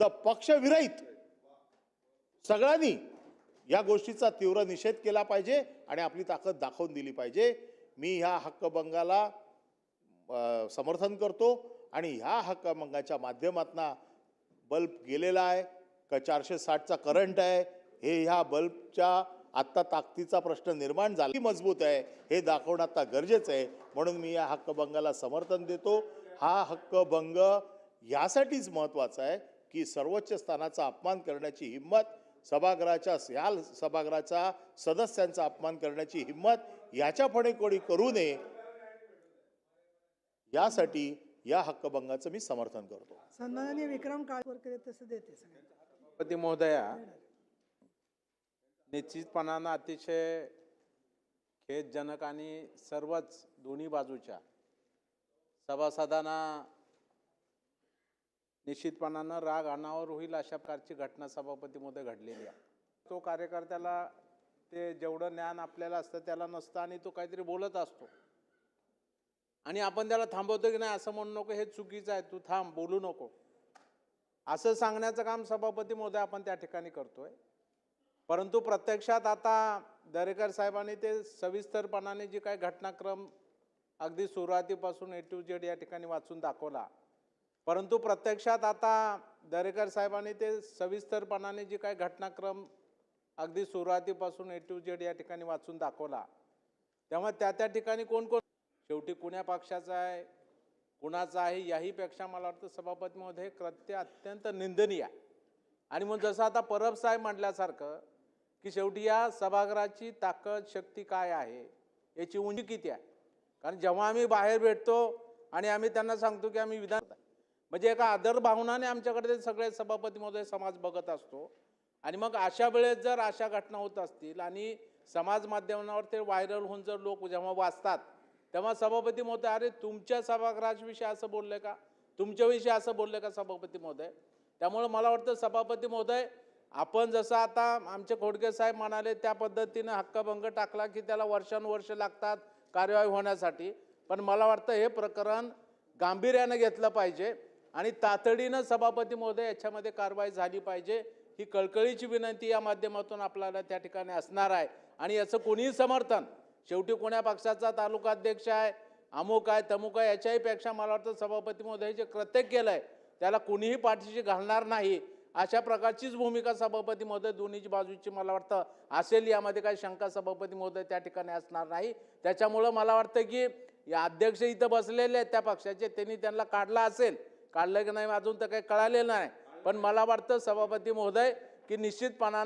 तर पक्षविरहित सगळ्यांनी या गोष्टीचा तीव्र निषेध केला पाहिजे आणि आपली ताकद दाखवून दिली पाहिजे. मी ह्या हक्कभंगाला समर्थन करतो आणि ह्या हक्कभंगाच्या माध्यमातून बल्ब गेलेला आहे. का चारशे साठचा करंट आहे. हे ह्या बल्बच्या आत्ता ताकदीचा प्रश्न निर्माण झाला. मजबूत आहे. हे दाखवणं आता गरजेचं आहे. म्हणून मी या हक्कभंगाला समर्थन देतो. हा हक्कभंग यासाठीच महत्त्वाचा आहे. की सर्वोच्च स्थानाचा अपमान करण्याची हिंमत सभागृहाच्या या सभागृहाच्या सदस्यांचा अपमान करण्याची हिंमत याच्या कोणी करू नये यासाठी या हक्कभंगाचं मी समर्थन करतो. सन्माननीय विक्रम काळवर केले तसं देते सभापती महोदया निश्चितपणानं अतिशय खेदजनक आणि सर्वच दोन्ही बाजूच्या सभासदांना निश्चितपणानं राग अनावर होईल अशा प्रकारची घटना सभापती घडलेली आहे. तो कार्यकर्त्याला ते जेवढं ज्ञान आपल्याला असतं त्याला नसतं आणि तो काहीतरी बोलत असतो. आणि आपण त्याला थांबवतो की नाही असं म्हणू नको हे चुकीचं आहे तू थांब बोलू नको. असं सांगण्याचं काम सभापती मोदय आपण त्या ठिकाणी करतोय. परंतु प्रत्यक्षात आता दरेकर साहेबांनी ते सविस्तरपणाने जी काही घटनाक्रम अगदी सुरुवातीपासून ए टू जेड या ठिकाणी वाचून दाखवला परंतु प्रत्यक्षात आता दरेकर साहेबांनी ते सविस्तरपणाने जे काही घटनाक्रम अगदी सुरुवातीपासून ए टू जेड या ठिकाणी वाचून दाखवला तेव्हा त्या त्या ठिकाणी कोण कोण? शेवटी कुण्या पक्षाचा आहे कुणाचा आहे याहीपेक्षा मला वाटतं सभापती महोदय कृत्य अत्यंत निंदनीय आहे. आणि मग जसं आता परब साहेब म्हटल्यासारखं की शेवटी या सभागृहाची ताकद शक्ती काय आहे याची उंची किती आहे? कारण जेव्हा आम्ही बाहेर भेटतो आणि आम्ही त्यांना सांगतो की आम्ही विधान म्हणजे एका आदर भावनाने आमच्याकडे ते सगळे सभापती महोदय समाज बघत असतो. आणि मग अशा वेळेस जर अशा घटना होत असतील आणि समाज माध्यमांवर ते व्हायरल होऊन जर लोक जेव्हा वाचतात तेव्हा सभापती महोदय अरे तुमच्या सभागृहाविषयी असं बोलले का? तुमच्याविषयी असं बोलले का सभापती महोदय? त्यामुळं मला वाटतं सभापती महोदय आपण जसं आता आमचे खोडके साहेब म्हणाले त्या पद्धतीनं हक्कभंग टाकला की त्याला वर्षानुवर्ष लागतात कार्यवाही होण्यासाठी. पण मला वाटतं हे प्रकरण गांभीर्यानं घेतलं पाहिजे. आणि तातडीनं सभापती महोदय याच्यामध्ये कारवाई झाली पाहिजे. ही कळकळीची विनंती या माध्यमातून आपल्याला त्या ठिकाणी असणार आहे. आणि याचं कोणीही समर्थन शेवटी कोण्या पक्षाचा तालुका अध्यक्ष आहे अमुक आहे तमुक आहे याच्याही पेक्षा मला वाटतं सभापती महोदय जे कृत्य केलं आहे त्याला कुणीही पाठीशी घालणार नाही. अशा प्रकारचीच भूमिका सभापती महोदय दोन्हीची बाजूची मला वाटतं असेल. यामध्ये काही शंका सभापती महोदय त्या ठिकाणी असणार नाही. त्याच्यामुळं मला वाटतं की या अध्यक्ष इथं बसलेले आहेत त्या पक्षाचे त्यांनी त्यांना काढला असेल. काढलं की नाही अजून तर काही कळालेलं नाही. पण मला वाटतं सभापती महोदय की निश्चितपणानं